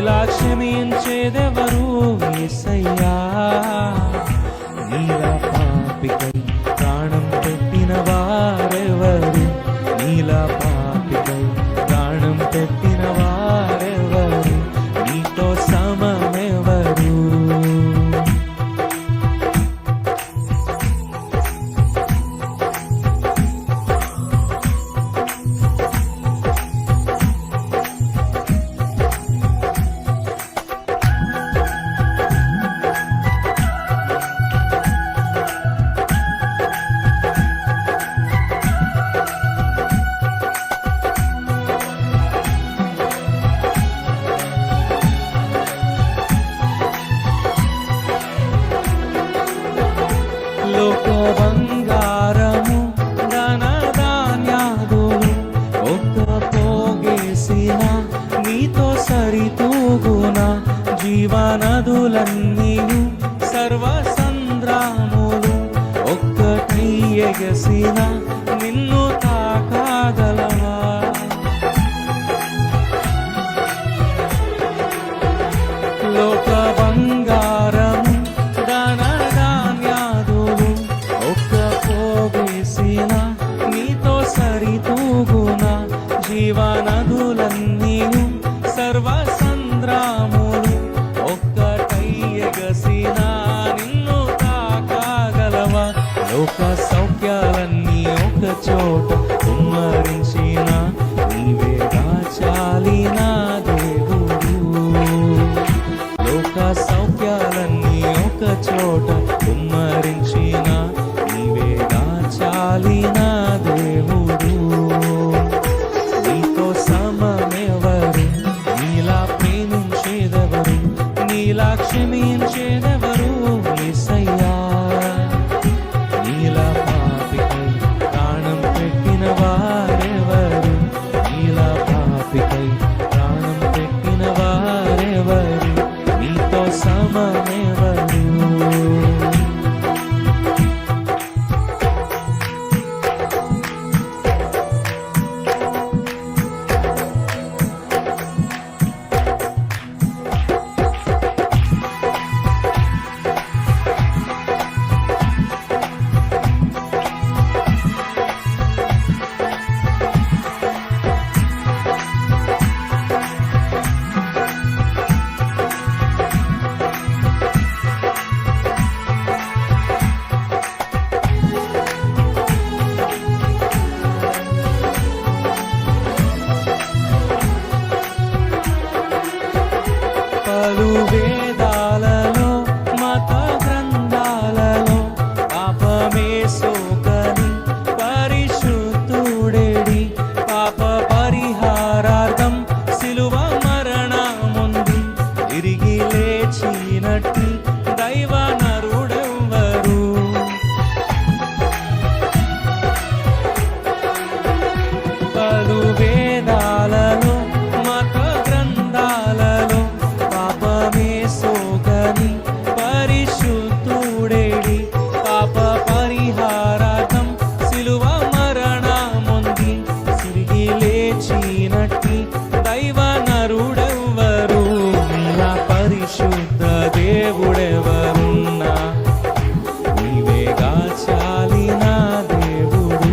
నీలా క్షమించేదెవరు? ఏసయ్యా నీలా పాపికై ప్రాణం పెట్టిన వారెవరు? పోగేసిన నీతో సరితూగున జీవనదులన్నీయు సర్వ సంద్రాములు ఒక్కటి ఎగసిన నిన్ను తాకాగలవా లోక బంగారం ధన ధాన్యాదులు ఒక్క పోగేసిన నీతో సరితూగున జీవనదులన్నీయు చోట కుమ్మరించిన నీవే దాచాలినా దేవుడెవరున్నా? నీవేగా చాలిన దేవుడు.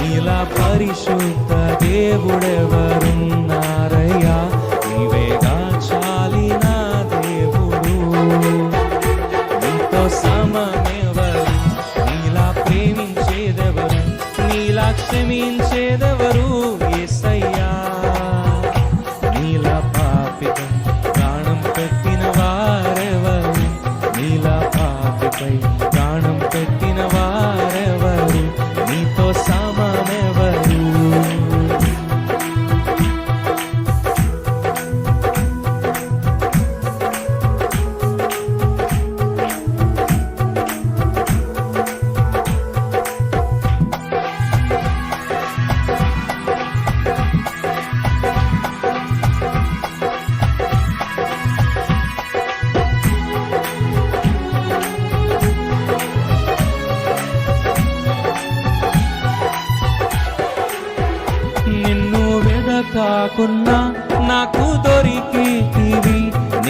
నీలా పరిశుద్ధ దేవుడెవరున్నారయ్యా కాకున్నా నాకు దొరికితివి.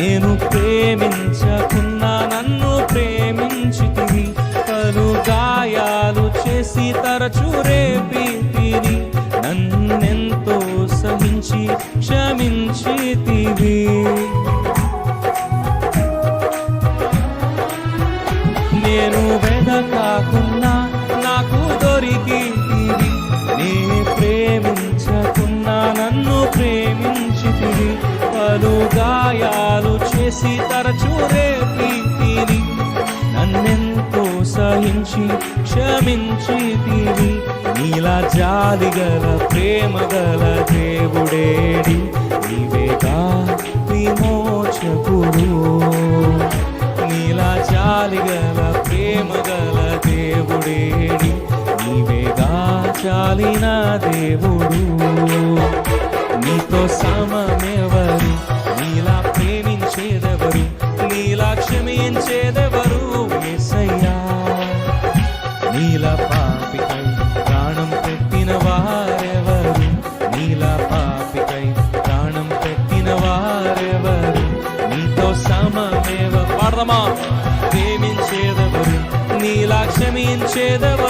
నేను ప్రేమించకున్నా నన్ను ప్రేమించితివి. పలు గాయాలు చేసి తరచు రేపితివి. నన్నెంతో సహించి క్షమించితివి. సహించి క్షమించి తిని. నీలా జాలి గల ప్రేమ గల దేవుడేడి నీవేగా విమోచకుడు. నీలా జాలి గల ప్రేమ గల దేవుడేడి నీవేగా చాలిన దేవుడు. నీతో సమమెవరు? నీలా ప్రేమించేదెవరు? నీలా క్షమించేదెవరు? క్షమించేదెవరు